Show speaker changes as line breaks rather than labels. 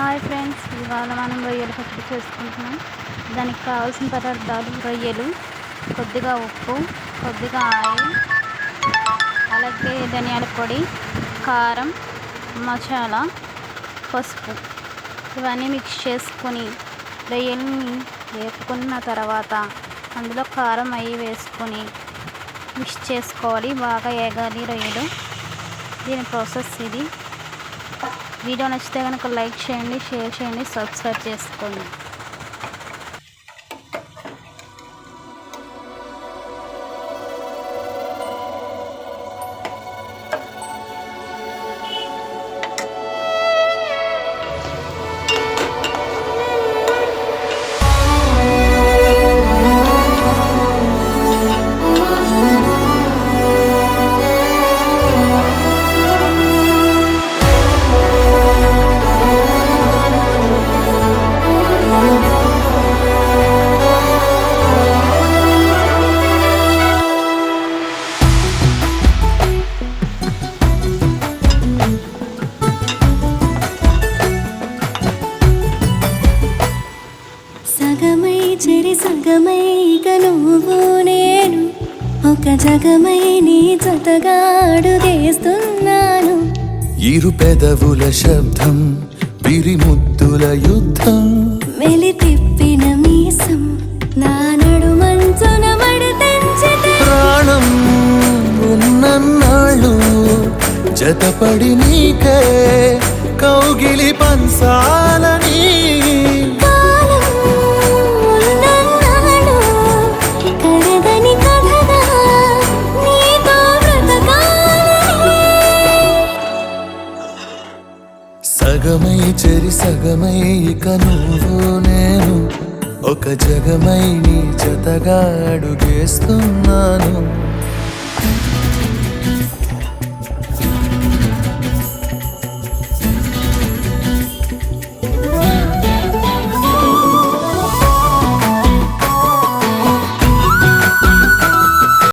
Hi friends ఇవాళ మనం రొయ్యలు పచ్చడి చేసుకుంటున్నాం. దానికి కావాల్సిన పదార్థాలు రొయ్యలు కొద్దిగా ఉప్పు కొద్దిగా ఆయిల్ అలాగే ధనియాల పొడి కారం మసాలా పసుపు. ఇవన్నీ మిక్స్ చేసుకొని రొయ్యల్ని వేపుకున్న తర్వాత అందులో కారం అవి వేసుకొని మిక్స్ చేసుకోవాలి. బాగా ఏగాలి రొయ్యలు. దీని ప్రాసెస్ ఇది. వీడియో నచ్చితే కనుక లైక్ చేయండి షేర్ చేయండి సబ్స్క్రైబ్ చేసుకోండి.
చెరి సగమై ఇక నువ్వు నేను ఒక జగమై నీ జతగా అడుగేస్తున్నాను
ఇరు పెదవుల శబ్దం పిరిముద్దుల యుద్ధం.
మెలి తిప్పిన మీసం నా నడుమంచున
ప్రాణం ఉన్నన్నాళ్ళు జతపడి నీకే కౌగిలి సగమై చెరి సగమై ఇక నువ్వు నేను ఒక జగమై నీ జతగా అడుగేస్తున్నాను